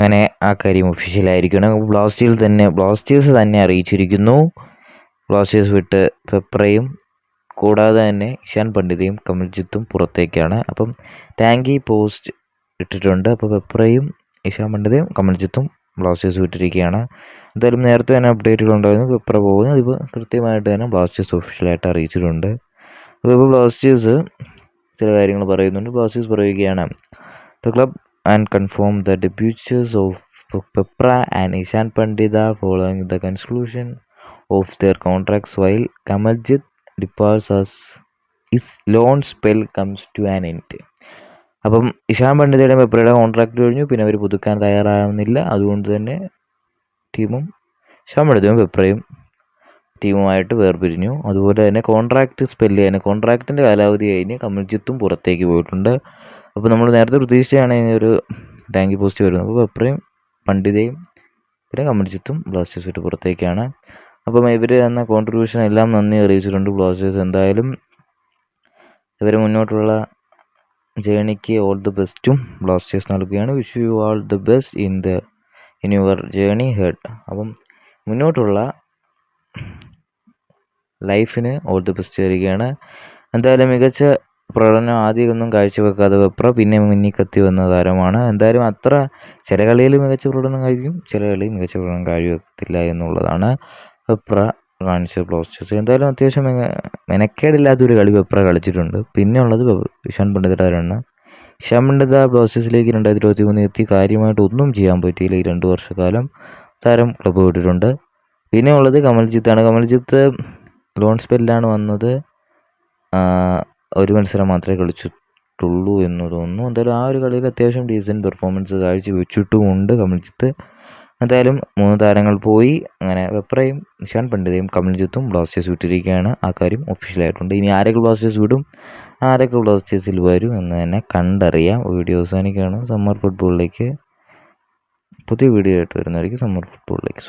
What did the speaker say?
അങ്ങനെ ആ കാര്യം ഒഫീഷ്യലായിരിക്കണം ബ്ലാസ്റ്റേഴ്സ് തന്നെ ബ്ലാസ്റ്റേഴ്സ് തന്നെ അറിയിച്ചിരിക്കുന്നു. ബ്ലാസ്റ്റേഴ്സ് വിട്ട് പെപ്രയും കൂടാതെ തന്നെ ഇഷാൻ പണ്ഡിതയും കമൽജിത്തും പുറത്തേക്കാണ്. അപ്പം ടാങ്കി പോസ്റ്റ് ഇട്ടിട്ടുണ്ട്. അപ്പോൾ പെപ്രയും ഇഷാൻ പണ്ഡിതയും കമൽജിത്തും ബ്ലാസ്റ്റേഴ്സ് വിട്ടിരിക്കുകയാണ്. എന്തായാലും നേരത്തെ തന്നെ അപ്ഡേറ്റുകൾ ഉണ്ടായിരുന്നു. പെപ്ര പോകുന്നു. അതിപ്പോൾ കൃത്യമായിട്ട് തന്നെ ബ്ലാസ്റ്റേഴ്സ് ഒഫീഷ്യലായിട്ട് അറിയിച്ചിട്ടുണ്ട്. അപ്പോൾ ഇപ്പോൾ ബ്ലാസ്റ്റേഴ്സ് ചില കാര്യങ്ങൾ പറയുന്നുണ്ട്. ബ്ലാസ്റ്റേഴ്സ് പറയുകയാണ് the club and confirmed the debutures of Pepra and Ishan Pandita following the conclusion of their contracts while Kamaljit departs as his loan spell comes to an end. അപ്പം Ishan പണ്ഡിതയുടെ പെപ്രയുടെ contract കഴിഞ്ഞു. പിന്നെ അവർ പുതുക്കാൻ തയ്യാറാവുന്നില്ല. അതുകൊണ്ട് തന്നെ ടീമും ഇഷാൻ പണ്ഡിതയും പെപ്രയും ടീമുമായിട്ട് വേർപിരിഞ്ഞു. അതുപോലെ തന്നെ കോൺട്രാക്റ്റ് സ്പെല്ല് ചെയ്യാൻ കോൺട്രാക്റ്റിന്റെ കാലാവധി കഴിഞ്ഞ് കമൽജിത്തും പുറത്തേക്ക് പോയിട്ടുണ്ട്. അപ്പോൾ നമ്മൾ നേരത്തെ പ്രതീക്ഷിച്ചാണ് ഇങ്ങനെ ഒരു ടാങ്കി പോസ്റ്റ് വരുന്നത് അപ്പോൾ പെപ്പറയും പണ്ഡിതയും പിന്നെ കമൽജിത്തും ബ്ലാസ്റ്റേഴ്സ് വിട്ട് പുറത്തേക്കാണ്. അപ്പം ഇവർ തന്ന കോൺട്രിബ്യൂഷൻ എല്ലാം നന്ദി അറിയിച്ചിട്ടുണ്ട് ബ്ലാസ്റ്റേഴ്സ് എന്തായാലും ഇവർ മുന്നോട്ടുള്ള ജേണിക്ക് ഓൾ ദി ബെസ്റ്റും ബ്ലാസ്റ്റേഴ്സ് നൽകുകയാണ്. Wish you all the best in the in your journey ahead അപ്പം മുന്നോട്ടുള്ള ലൈഫിന് ഓൾ ദി ബെസ്റ്റ് തരികയാണ്. എന്തായാലും മികച്ച പ്രകടനം ആദ്യമൊന്നും കാഴ്ചവെക്കാതെ വെപ്ര പിന്നെ മുന്നിൽ കത്തി വന്ന താരമാണ്. എന്തായാലും അത്ര ചില കളിയിൽ മികച്ച പ്രകടനം കഴിക്കും ചില കളിയിൽ മികച്ച പ്രകടനം കാഴ്ചവെക്കത്തില്ല എന്നുള്ളതാണ് വെപ്ര കാണിച്ച ബ്ലോസ്റ്റേഴ്സ് എന്തായാലും അത്യാവശ്യം മെനക്കേടില്ലാത്തൊരു കളി വെപ്ര കളിച്ചിട്ടുണ്ട്. പിന്നെ ഉള്ളത് ഇഷാൻ പണ്ഡിതരാണ്. ഇഷാൻ പണ്ഡിത ബ്ലോസ്റ്റേഴ്സിലേക്ക് രണ്ടായിരത്തി ഇരുപത്തി മൂന്ന് എത്തി. കാര്യമായിട്ട് ഒന്നും ചെയ്യാൻ പറ്റിയില്ല ഈ രണ്ട് വർഷക്കാലം. താരം ക്ലബ്ബ് വിട്ടിട്ടുണ്ട്. പിന്നെ ഉള്ളത് കമൽജിത്താണ് കമൽജിത്ത് ലോൺ സ്പെല്ലാണ് വന്നത്. ഒരു മത്സരം മാത്രമേ കളിച്ചിട്ടുള്ളൂ എന്ന് തോന്നുന്നു എന്തായാലും ആ ഒരു കളിയിൽ അത്യാവശ്യം ഡീസന്റ് പെർഫോമൻസ് കാഴ്ച വെച്ചിട്ടുമുണ്ട് കമൽജിത്ത്. എന്തായാലും മൂന്ന് താരങ്ങൾ പോയി. അങ്ങനെ വെപ്രയും നിഷാൻ പണ്ഡിതയും കമൽജിത്തും ബ്ലാസ്റ്റേഴ്സ് വിട്ടിരിക്കുകയാണ്. ആ കാര്യം ഒഫീഷ്യലായിട്ടുണ്ട് ഇനി ആരൊക്കെ ബ്ലാസ്റ്റേഴ്സ് വിടും? ആരൊക്കെ ബ്ലാസ്റ്റേഴ്സിൽ വരും എന്ന് തന്നെ കണ്ടറിയാം. വീഡിയോസ് അവസാനിക്കുകയാണ്. സമ്മർ ഫുട്ബോളിലേക്ക് പുതിയ വീഡിയോ ആയിട്ട് വരുന്നതായിരിക്കും സമ്മർ ഫുട്ബോളിലേക്ക്